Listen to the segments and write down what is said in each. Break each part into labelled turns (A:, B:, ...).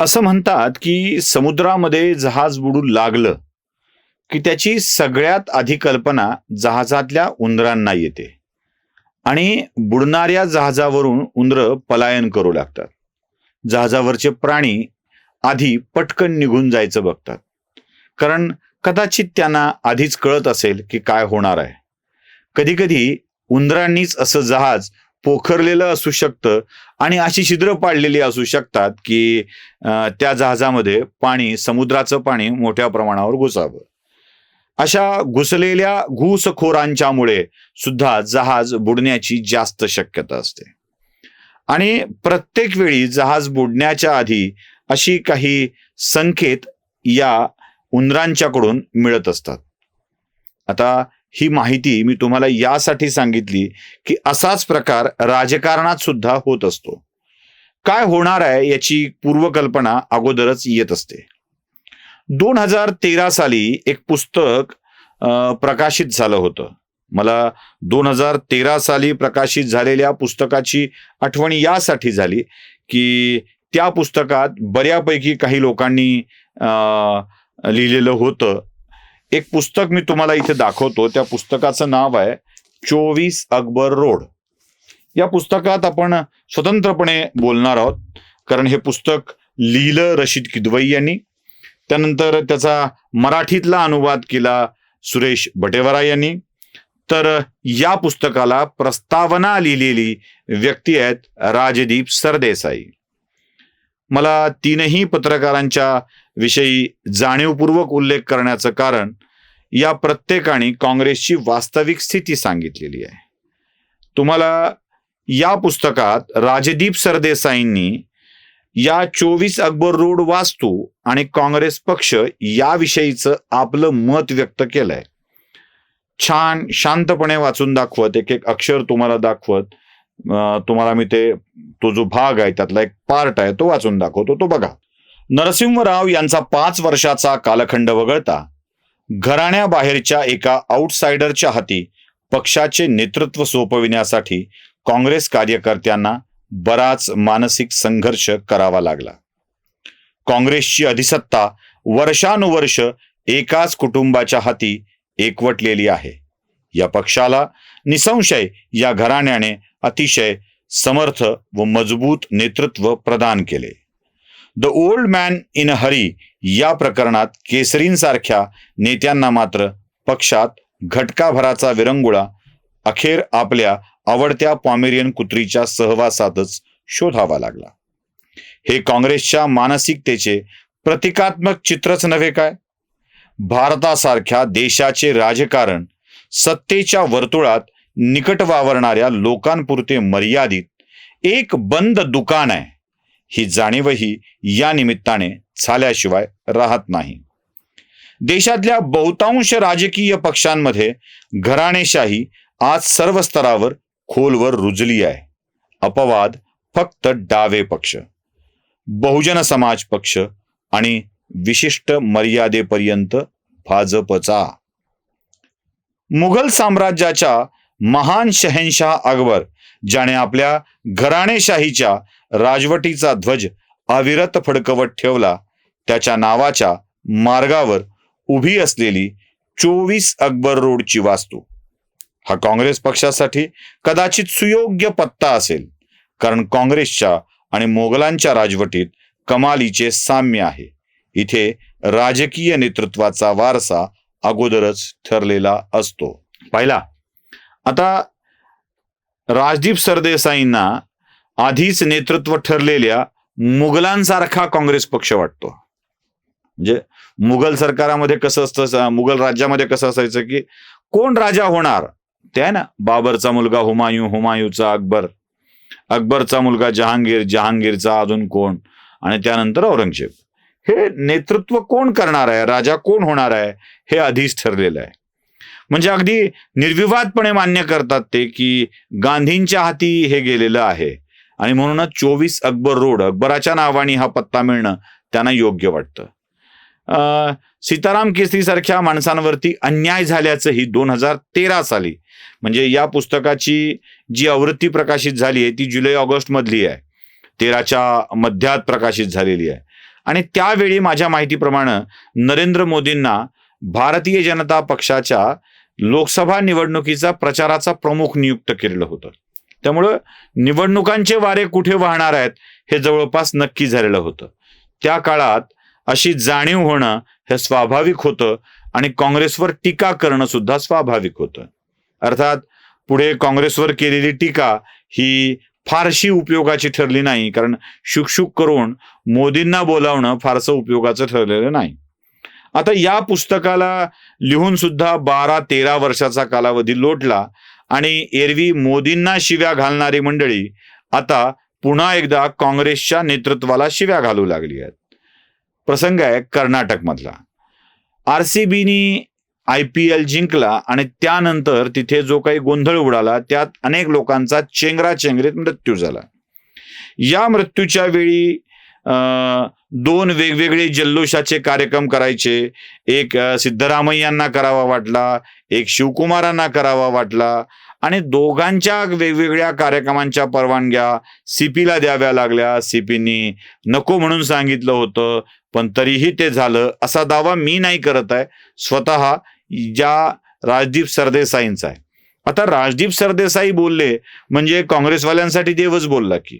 A: असं म्हणतात की समुद्रामध्ये जहाज बुडू लागलं की त्याची सगळ्यात आधी कल्पना जहाजातल्या उंदरांना येते. आणि बुडणाऱ्या जहाजावरून उंदरं पलायन करू लागतात. जहाजावरचे प्राणी आधी पटकन निघून जायचं बघतात. कारण कदाचित त्यांना आधीच कळत असेल की काय होणार आहे. कधी कधी उंदरांनीच असं जहाज पोखरलेलं असू शकतं आणि अशी छिद्र पाडलेली असू शकतात की त्या जहाजामध्ये पाणी समुद्राचं पाणी मोठ्या प्रमाणावर घुसावं. अशा घुसलेल्या घुसखोरांच्यामुळे सुद्धा जहाज बुडण्याची जास्त शक्यता असते. आणि प्रत्येक वेळी जहाज बुडण्याच्या आधी अशी काही संकेत या उंदरांच्याकडून मिळत असतात. आता ही माहिती मी तुम्हाला यासाठी सांगितली की असाच प्रकार राजकारणात सुद्धा होत असतो. काय होणार आहे याची पूर्वकल्पना अगोदरच येत असते. दोन हजार तेरा साली एक पुस्तक अं, प्रकाशित झालं होतं. मला दोन हजार तेरा साली प्रकाशित झालेल्या पुस्तकाची आठवण यासाठी झाली की त्या पुस्तकात बऱ्यापैकी काही लोकांनी अं, लिहिलेलं होतं. एक पुस्तक मी तुम्हाला इथे दाखवतो. त्या पुस्तकाचं नाव आहे चोवीस अकबर रोड. या पुस्तकात आपण स्वतंत्रपणे बोलणार आहोत. कारण हे पुस्तक लिहिलं रशीद किदवई यांनी त्यानंतर त्याचा मराठीतला अनुवाद केला सुरेश भटेवारा यांनी. तर या पुस्तकाला प्रस्तावना लिहिलेली व्यक्ती आहेत राजदीप सरदेसाई. मला तीनही पत्रकारांच्या विषयी जाणीवपूर्वक उल्लेख करण्याचं कारण या प्रत्येकाने काँग्रेसची वास्तविक स्थिती सांगितलेली आहे. तुम्हाला या पुस्तकात राजदीप सरदेसाईंनी या चोवीस अकबर रोड वास्तू आणि काँग्रेस पक्ष याविषयीचं आपलं मत व्यक्त केलंय. छान शांतपणे वाचून दाखवत एक एक अक्षर तुम्हाला दाखवत तुम्हाला मी ते तो जो भाग आहे त्यातला एक पार्ट आहे तो वाचून दाखवतो तो बघा. नरसिंहराव यांचा पाच वर्षाचा कालखंड वगळता घराण्याबाहेरच्या एका आउटसायडरच्या हाती पक्षाचे नेतृत्व सोपविण्यासाठी काँग्रेस कार्यकर्त्यांना बराच मानसिक संघर्ष करावा लागला. काँग्रेसची अधिसत्ता वर्षानुवर्ष एकाच कुटुंबाच्या हाती एकवटलेली आहे. या पक्षाला निसंशय या घराण्याने अतिशय समर्थ व मजबूत नेतृत्व प्रदान केले. The old man in a hurry या प्रकरणात केसरींसारख्या नेत्यांना मात्र पक्षात घटकाभराचा विरंगुळा अखेर आपल्या आवडत्या पॉमेरियन कुत्रीच्या सहवासातच शोधावा लागला. हे काँग्रेसच्या मानसिकतेचे प्रतिकात्मक चित्रच नव्हे काय? भारतासारख्या देशाचे राजकारण सत्तेच्या वर्तुळात निकट वावरणाऱ्या लोकांपुरते मर्यादित एक बंद दुकान आहे. ही जाणीवही या निमित्ताने झाल्याशिवाय राहत नाही. देशातल्या बहुतांश राजकीय पक्षांमध्ये घराणेशाही आज सर्व स्तरावर खोलवर रुजली आहे. अपवाद फक्त डावे पक्ष बहुजन समाज पक्ष आणि विशिष्ट मर्यादेपर्यंत भाजपचा. मुघल साम्राज्याच्या महान शहनशाह अकबर ज्याने आपल्या घराणेशाहीच्या राजवटीचा ध्वज अविरत फडकवत ठेवला. त्याच्या नावाच्या मार्गावर उभी असलेली चोवीस अकबर रोडची वास्तू. हा काँग्रेस पक्षासाठी कदाचित सुयोग्य पत्ता असेल. कारण काँग्रेसच्या आणि मोगलांच्या राजवटीत कमालीचे साम्य आहे. इथे राजकीय नेतृत्वाचा वारसा अगोदरच ठरलेला असतो. पहिला. आता राजदीप सरदेसाईंना आधीच नेतृत्व ठरलेल्या मुघलांसारखा काँग्रेस पक्ष वाटतो. म्हणजे मुघल सरकारामध्ये कसं असतं मुघल राज्यामध्ये कसं असायचं की कोण राजा होणार? ते आहे ना बाबरचा मुलगा हुमायूं हुमायूचा अकबर. अकबरचा मुलगा जहांगीर जहांगीरचा अजून कोण? आणि त्यानंतर औरंगजेब. हे नेतृत्व कोण करणार आहे? राजा कोण होणार आहे? हे आधीच ठरलेलं आहे. म्हणजे अगदी निर्विवादपणे मान्य करतात ते की गांधींच्या हाती हे गेलेलं आहे. आणि म्हणूनच चोवीस अकबर रोड अकबराच्या नावाने हा पत्ता मिळणं त्यांना योग्य वाटतं. अं, सीताराम केसरी सारख्या माणसांवरती अन्याय झाल्याचंही दोन हजार तेरा साली म्हणजे या पुस्तकाची जी आवृत्ती प्रकाशित झाली आहे ती जुलै ऑगस्ट मधली आहे. तेराच्या मध्यात प्रकाशित झालेली आहे. आणि त्यावेळी माझ्या माहितीप्रमाणे नरेंद्र मोदींना भारतीय जनता पक्षाच्या लोकसभा निवडणुकीचा प्रचाराचा प्रमुख नियुक्त केलेलं होतं. त्यामुळं निवडणुकांचे वारे कुठे वाहणार आहेत हे जवळपास नक्की झालेलं होतं. त्या काळात अशी जाणीव होणं हे स्वाभाविक होतं आणि काँग्रेसवर टीका करणं सुद्धा स्वाभाविक होतं. अर्थात पुढे काँग्रेसवर केलेली टीका ही फारशी उपयोगाची ठरली नाही कारण शुकशुक करून मोदींना बोलावणं फारसं उपयोगाचं ठरलेलं नाही. आता या पुस्तकाला लिहून सुद्धा बारा तेरा वर्षाचा कालावधी लोटला आणि एरवी मोदींना शिव्या घालणारी मंडळी आता पुन्हा एकदा काँग्रेसच्या नेतृत्वाला शिव्या घालू लागली आहेत. प्रसंग आहे कर्नाटकमधला. आर सी बीनी आय पी एल जिंकला आणि त्यानंतर तिथे जो काही गोंधळ उडाला त्यात अनेक लोकांचा चेंगरा चेंगरीत मृत्यू झाला. या मृत्यूच्या वेळी दोन वेगवेगळे जल्लोषाचे कार्यक्रम करायचे. एक सिद्धरामय्यांना करावा वाटला एक शिवकुमारांना करावा वाटला आणि दोघांच्या वेगवेगळ्या कार्यक्रमांच्या परवानग्या सीपीला द्याव्या लागल्या. सीपीनी नको म्हणून सांगितलं होतं पण तरीही ते झालं. असा दावा मी नाही करत आहे. स्वतः ज्या राजदीप सरदेसाईंचा आहे. आता राजदीप सरदेसाई बोलले म्हणजे काँग्रेसवाल्यांसाठी देवच बोलला की.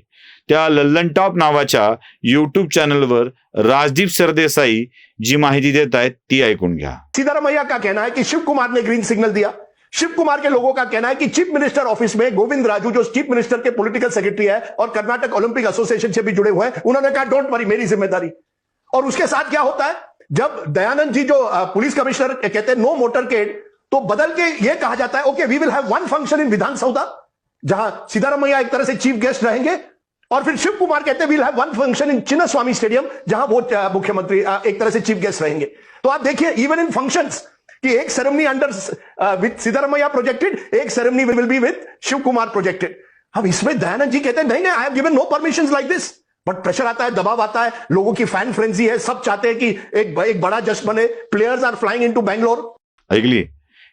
A: त्या लल्लन टॉप नावाच्या युट्यूब चॅनलवर राजदीप सरदेसाई जी माहिती देत आहेत ती ऐकून घ्या.
B: सिद्धारमैया का कहना है कि शिव कुमार ने ग्रीन सिग्नल दिया? शिव कुमार के लोगों का कहना है कि चीफ मिनिस्टर ऑफिस में गोविंद राजू जो चीफ मिनिस्टर के पॉलिटिकल सेक्रेटरी है और कर्नाटक ओलंपिक एसोसिएशन से भी जुड़े हुए हैं उन्होंने कहा डोंट वरी मेरी जिम्मेदारी। और उसके साथ क्या होता है? जब दयानंद जी जो पुलिस कमिश्नर कहते हैं नो मोटरकेड तो बदल के ये कहा जाता है okay we will have one function in Vidhansabha जहाँ सीतारामैया एक तरह से चीफ गेस्ट रहेंगे, और फिर शिव कुमार कहते हैं will have one function in Chinna Swamy stadium जहाँ वो मुख्यमंत्री एक तरह से चीफ गेस्ट रहेंगे। तो आप देखिए इवन इन फ़ंक्शंस कि एक ceremony under with Siddaramaiah projected एक ceremony will be with Shiv Kumar projected अब इसमें दयानंद जी कहते हैं, नहीं नहीं I have given no permission like this but pressure आता है, दबाव आता है, लोगों की फ़ैन फ्रेंजी है, सब चाहते हैं कि एक एक बड़ा जश्न बने players are flying in to Bangalore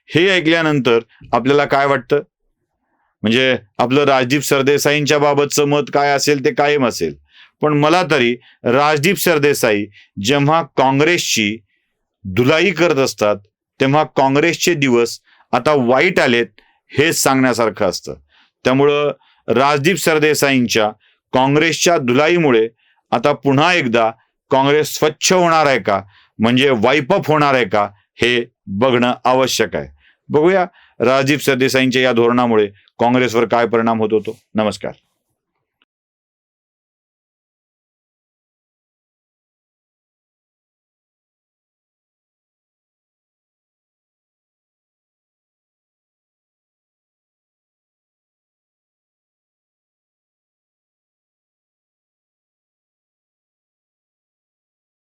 A: हे ऐकल्यानंतर आपल्याला काय वाटतं? म्हणजे आपलं राजदीप सरदेसाईंच्या बाबतचं मत काय असेल ते कायम असेल. पण मला तरी राजदीप सरदेसाई जेव्हा काँग्रेसची धुलाई करत असतात तेव्हा काँग्रेसचे दिवस आता वाईट आलेत हेच सांगण्यासारखं असतं. त्यामुळं राजदीप सरदेसाईंच्या काँग्रेसच्या धुलाईमुळे आता पुन्हा एकदा काँग्रेस स्वच्छ होणार आहे का? म्हणजे वाईपअप होणार आहे का? हे बघणं आवश्यक आहे. बघूया राजदीप सरदेसाईंच्या या धोरणामुळे काँग्रेसवर काय परिणाम होत होतो. नमस्कार.